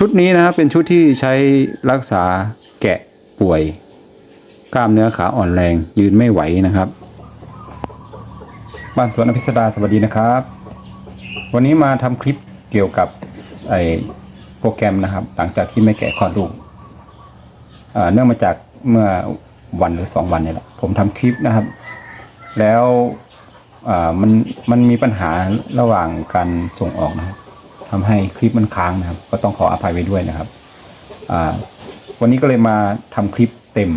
ชุดนี้นะครับเป็นชุดที่ใช้รักษาแกะป่วย กล้ามเนื้อขาอ่อนแรง ยืนไม่ไหวนะครับบ้านสวนอภิสดาสวัสดีนะครับ วันนี้มาทำคลิปเกี่ยวกับไอโปรแกรมนะครับ หลังจากที่ไม่แกะคลอดลูกเนื่องมาจากเมื่อวันหรือสองวันเนี่ยแหละผมทำคลิปนะครับ แล้วมันมันมีปัญหาระหว่างการส่งออกนะครับ ทำให้คลิปมันค้างนะครับ ก็ต้องขออภัยไว้ด้วยนะครับวันนี้ก็เลยมาทำคลิปเต็ม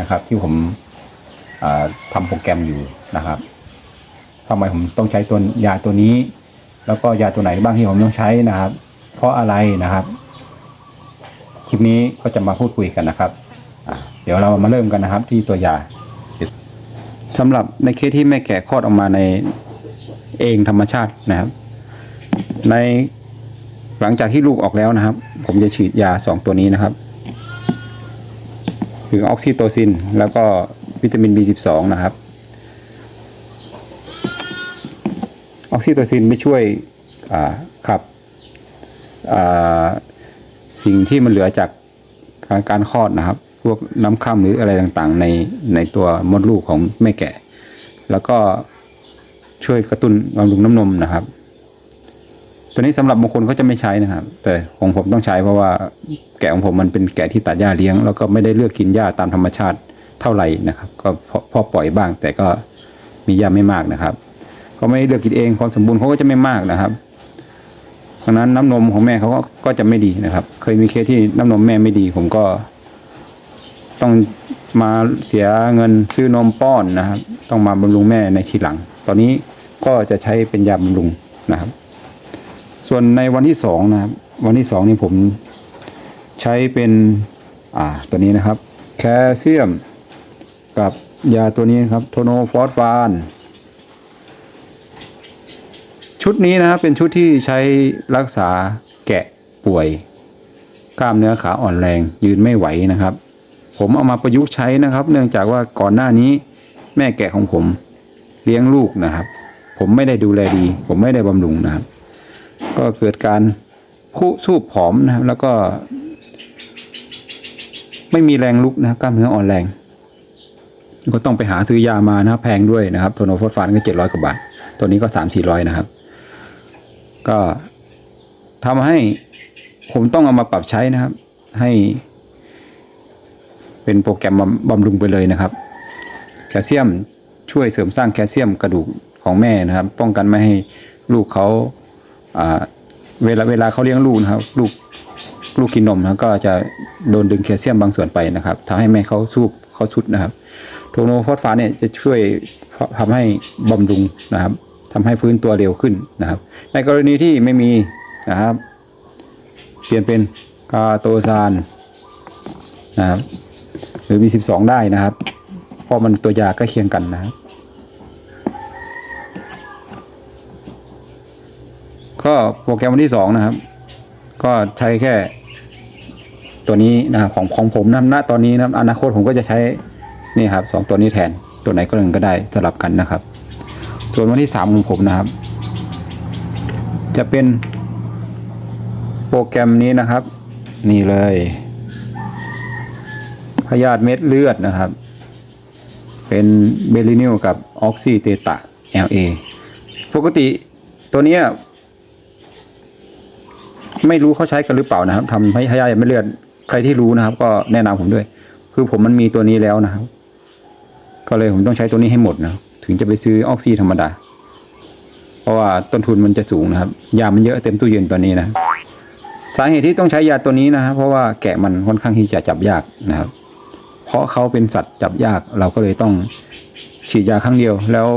นะครับ ที่ผมอ่าทำโปรแกรมอยู่นะครับทำไมผมต้องใช้ตัวยาตัวนี้ แล้วก็ยาตัวไหนบ้างที่ผมต้องใช้นะครับ เพราะอะไรนะครับ คลิปนี้ก็จะมาพูดคุยกันนะครับเดี๋ยวเรามาเริ่มกันนะครับ ที่ตัวยาสำหรับในเคสที่แม่แกะคลอดออกมาในเองธรรมชาตินะครับ ใน หลังจากที่ลูกออกแล้วนะครับ ผมจะฉีดยาสองตัวนี้นะครับคือออกซิโตซิน แล้วก็วิตามิน B12 นะครับ ออกซิโตซินไม่ช่วยขับสิ่งที่มันเหลือจากการการคลอดนะครับ พวกน้ำค่ำหรืออะไรต่างๆ ในในตัวมดลูกของแม่แกะแล้วก็ช่วยกระตุ้นบำรุงน้ำนมนะครับ ตัวนี้สำหรับบางคนเขาจะไม่ใช้นะครับ แต่ของผมต้องใช้เพราะว่าแกะของผมมันเป็นแกะที่ตัดหญ้าเลี้ยง แล้วก็ไม่ได้เลือกกินหญ้าตามธรรมชาติเท่าไหร่นะครับ ก็พอปล่อยบ้าง แต่ก็มีหญ้าไม่มากนะครับเขาไม่ได้เลือกกินเองความสมบูรณ์เขาก็จะไม่มากนะครับดังนั้นน้ำนมของแม่เขาก็ก็จะไม่ดีนะครับ เคยมีเคสที่น้ำนมแม่ไม่ดี ผมก็ ต้องมาเสียเงินซื้อนมป้อนนะครับ ต้องมาบำรุงแม่ในทีหลัง ตอนนี้ก็จะใช้เป็นยาบำรุงนะครับ ส่วนในวันที่สองนะครับ วันที่สองนี่ผมใช้เป็น อ่า ตัวนี้นะครับ แคลเซียม กับยาตัวนี้ครับ โทโนฟอสฟานชุดนี้นะครับเป็นชุดที่ใช้รักษาแกะป่วย กล้ามเนื้อขาอ่อนแรง ยืนไม่ไหวนะครับ ผมเอามาประยุกต์ใช้นะครับ เนื่องจากว่าก่อนหน้านี้ แม่แกะของผมเลี้ยงลูกนะครับ ผมไม่ได้ดูแลดี ผมไม่ได้บำรุงนะครับ ก็เกิดการคุสูบผอมนะครับ แล้วก็ ไม่มีแรงลุกนะครับกล้ามเนื้ออ่อนแรง ก็ต้องไปหาซื้อยามานะแพงด้วยนะครับโทโนโฟสฟานก็เจ็ดร้อยกว่าบาท ตัวนี้ก็สามสี่ร้อยนะครับ ก็ทำให้ผมต้องเอามาปรับใช้นะครับ ให้ เป็นโปรแกรมบำรุงไปเลยนะครับ แคลเซียมช่วยเสริมสร้างแคลเซียมกระดูกของแม่นะครับ ป้องกันไม่ให้ลูกเขา เวลาเวลาเขาเลี้ยงลูกนะครับ ลูกลูกกินนมนะก็จะโดนดึงแคลเซียมบางส่วนไปนะครับทำให้แม่เขาสูบเขาชุดนะครับโทโนฟอสฟานเนี่ยจะช่วยทำให้บำรุงนะครับทำให้ฟื้นตัวเร็วขึ้นนะครับ ในกรณีที่ไม่มีนะครับ เปลี่ยนเป็นคาโตซานนะครับหรือมีสิบสองได้นะครับเพราะมันตัวยาใกล้เคียงกันนะครับ ก็โปรแกรมวันที่สองนะครับ ก็ใช้แค่ ตัวนี้นะครับของของผมนะณตอนนี้นะครับอนาคตผมก็จะใช้นี่ครับสองตัวนี้แทนตัวไหนก็หนึ่งก็ได้สลับกันนะครับ ส่วนวันที่สามของผมนะครับ จะเป็นโปรแกรมนี้นะครับ นี่เลยพยาธิเม็ดเลือดนะครับ เป็นเบลินิลกับออกซิเตตา LA ปกติตัวนี้ ไม่รู้เขาใช้กันหรือเปล่านะครับทำให้พยาธิเม็ดเลือดใครที่รู้นะครับ ก็แนะนำผมด้วย คือผมมันมีตัวนี้แล้วนะครับ ก็เลยผมต้องใช้ตัวนี้ให้หมดนะถึงจะไปซื้อออกซิธรรมดา เพราะว่าต้นทุนมันจะสูงนะครับ ยามันเยอะเต็มตู้เย็นตัวนี้นะสาเหตุที่ต้องใช้ยาตัวนี้นะครับเพราะว่าแกะมันค่อนข้างที่จะจับยากนะครับ เพราะเขาเป็นสัตว์จับยาก เราก็เลยต้องฉีดยาครั้งเดียว แล้ว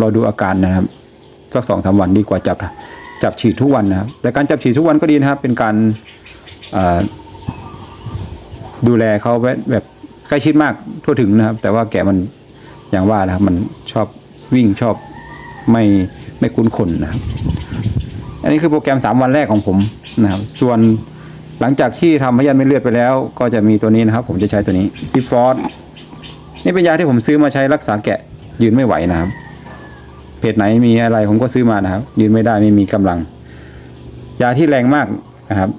รอดูอาการนะครับสักสองสามวันดีกว่าจับ จับฉีดทุกวันนะครับ แต่การจับฉีดทุกวันก็ดีนะครับ เป็นการดูแลเขาแบบใกล้ชิดมากทั่วถึงนะครับ แต่ว่าแกะมันอย่างว่านะครับ มันชอบวิ่งชอบไม่ไม่คุ้นคนนะครับอันนี้คือโปรแกรมสามวันแรกของผมนะครับ ส่วนหลังจากที่ทำพยาธิเม็ดเลือดไปแล้ว ก็จะมีตัวนี้นะครับ ผมจะใช้ตัวนี้ซิฟอสนี่เป็นยาที่ผมซื้อมาใช้รักษาแกะยืนไม่ไหวนะครับ เพจไหนมีอะไรผมก็ซื้อมานะครับ ยืนไม่ได้ไม่มีกำลัง ยาที่แรงมากนะครับ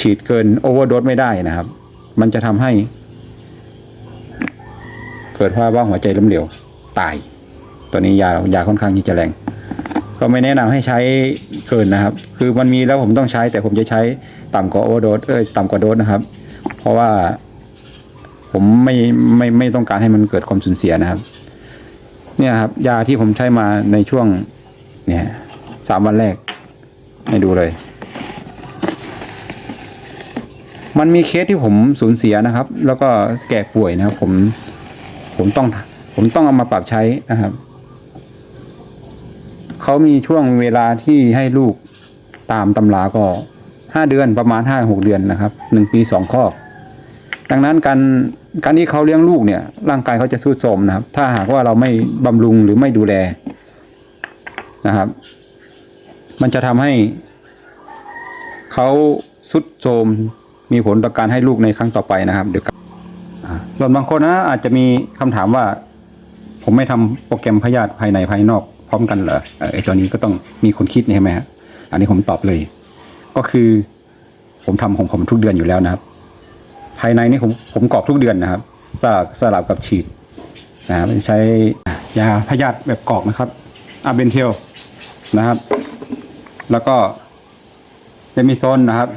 ฉีดเกินโอเวอร์โดสไม่ได้นะครับ มันจะทำให้ เกิดภาวะหัวใจล้มเหลวตาย ตัวนี้ยายาค่อนข้างที่จะแรง ก็ไม่แนะนำให้ใช้เกินนะครับ คือมันมีแล้วผมต้องใช้ แต่ผมจะใช้ต่ำกว่าโอเวอร์โดสเอ้ยต่ำกว่าโดสนะครับ เพราะว่าผมไม่ไม่ไม่ต้องการให้มันเกิดความสูญเสียนะครับ เนี่ยครับ ยาที่ผมใช้มาในช่วง เนี่ยสามวันแรก ให้ดูเลย มันมีเคสที่ผมสูญเสียนะครับ แล้วก็แก่ป่วยนะครับ ผม ผมต้อง ผมต้องเอามาปรับใช้นะครับเขามีช่วงเวลาที่ให้ลูกตามตำราก็ห้าเดือนประมาณห้าหกเดือนนะครับหนึ่งปีสองข้อดังนั้นการ การที่เขาเลี้ยงลูกเนี่ย ร่างกายเขาจะทรุดโทรมนะครับ ถ้าหากว่าเราไม่บำรุงหรือไม่ดูแลนะครับ มันจะทำให้เขาทรุดโทรมมีผลต่อการให้ลูกในครั้งต่อไปนะครับ เดี๋ยวส่วนบางคนนะอาจจะมีคำถามว่า ผมไม่ทำโปรแกรมพยาธิภายในภายนอกพร้อมกันเหรอเอ่อไอตัวนี้ก็ต้องมีคนคิดใช่ไหมฮะอันนี้ผมตอบเลย ก็คือ ผมทำของผมทุกเดือนอยู่แล้วนะครับ ภายในนี่ผมผมกรอกทุกเดือนนะครับสลับสลับกับฉีดนะครับใช้ยาพยาธิแบบกรอกนะครับอาเบนเทลนะครับ แล้วก็เดมิโซนนะครับ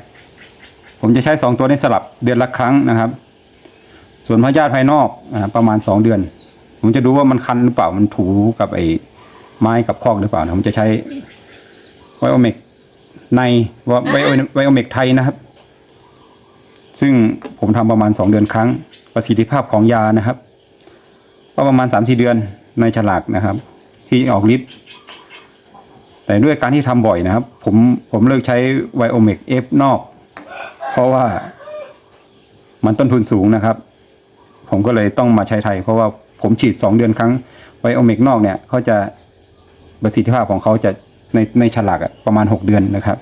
ผมจะใช้สองตัวนี้สลับเดือนละครั้งนะครับ ส่วนพยาธิภายนอกอ่าประมาณสองเดือน ผมจะดูว่ามันคันหรือเปล่ามันถูกับไอ้ไม้กับคอกหรือเปล่าผมจะใช้ไวโอเมกในว่าไวโอไวโอเมกไทยนะครับ ซึ่งผมทำประมาณสองเดือนครั้ง ประสิทธิภาพของยานะครับ ก็ประมาณสามสี่เดือนในฉลากนะครับ ที่ออกฤทธิ์แต่ด้วยการที่ทำบ่อยนะครับ ผมผมเลิกใช้ไวโอเมกเอฟนอก เพราะว่ามันต้นทุนสูงนะครับ ผมก็เลยต้องมาใช้ไทย เพราะว่าผมฉีดสองเดือนครั้งไวโอเมกนอกเนี่ยเขาจะประสิทธิภาพของเขาจะในในฉลากประมาณหกเดือนนะครับ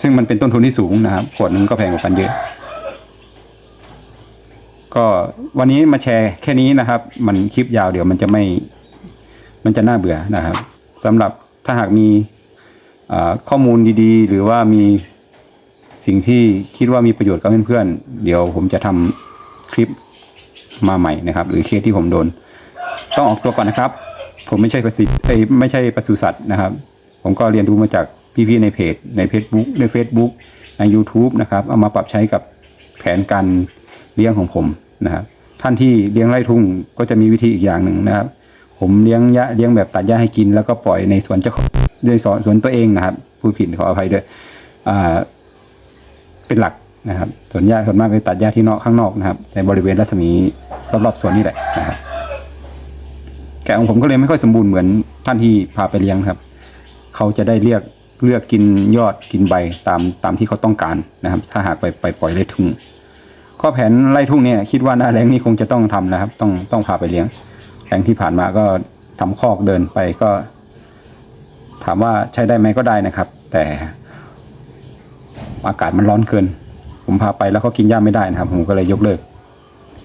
ซึ่งมันเป็นต้นทุนที่สูงนะครับขวดนึงก็แพงกว่ากันเยอะ ก็วันนี้มาแชร์แค่นี้นะครับ มันคลิปยาวเดี๋ยวมันจะไม่ มันจะน่าเบื่อนะครับสำหรับถ้าหากมีข้อมูลดีๆ หรือว่ามีสิ่งที่คิดว่ามีประโยชน์กับเพื่อนๆเดี๋ยวผมจะทำคลิปมาใหม่นะครับ หรือเคสที่ผมโดน ต้องออกตัวก่อนนะครับ ผมไม่ใช่ประสิทธิ์ไม่ใช่ปศุสัตว์นะครับ ผมก็เรียนรู้มาจากพี่ๆในเพจใน Facebook ใน Facebook ใน YouTube นะครับ เอามาปรับใช้กับแผนการ เลี้ยงของผมนะครับ ท่านที่เลี้ยงไร่ทุ่งก็จะมีวิธีอีกอย่างหนึ่งนะครับ ผมเลี้ยงยะเลี้ยงแบบตัดหญ้าให้กิน แล้วก็ปล่อยในสวนเจ้าของด้วยสวนสวนตัวเองนะครับผู้ผิดขออภัยด้วยอ่าเป็นหลักนะครับสวนหญ้าส่วนมากไปตัดหญ้าที่นอกข้างนอกนะครับ ในบริเวณรัศมีรอบๆสวนนี่แหละนะครับแกะของผมก็เลยไม่ค่อยสมบูรณ์เหมือนท่านที่พาไปเลี้ยงครับ เขาจะได้เรียกเลือกกินยอดกินใบตามตามที่เขาต้องการนะครับ ถ้าหากไปไปปล่อยไร่ทุ่ง ข้อแผนไร่ทุ่งเนี่ยคิดว่าหน้าแรงนี่คงจะต้องทำนะครับ ต้องต้องพาไปเลี้ยงแรงที่ผ่านมาก็ทำคอกเดินไปก็ ถามว่าใช้ได้ไหมก็ได้นะครับ แต่อากาศมันร้อนเกิน ผมพาไปแล้วเขากินหญ้าไม่ได้นะครับ ผมก็เลยยกเลิก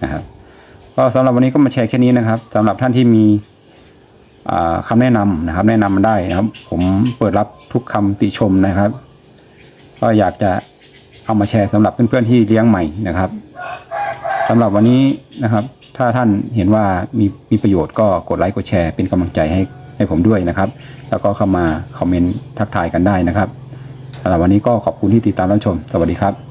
นะครับก็สำหรับวันนี้ก็มาแชร์แค่นี้นะครับสำหรับท่านที่มีอ่าคำแนะนำนะครับ แนะนำมาได้นะครับ ผมเปิดรับทุกคำติชมนะครับ ก็อยากจะ เอามาแชร์สำหรับเพื่อนๆที่เลี้ยงใหม่นะครับสำหรับวันนี้นะครับ ถ้าท่านเห็นว่ามีมีประโยชน์ก็กดไลค์กดแชร์เป็นกำลังใจให้ให้ผมด้วยนะครับ แล้วก็เข้ามาคอมเมนต์ทักทายกันได้นะครับสำหรับวันนี้ก็ขอบคุณที่ติดตามรับชม สวัสดีครับ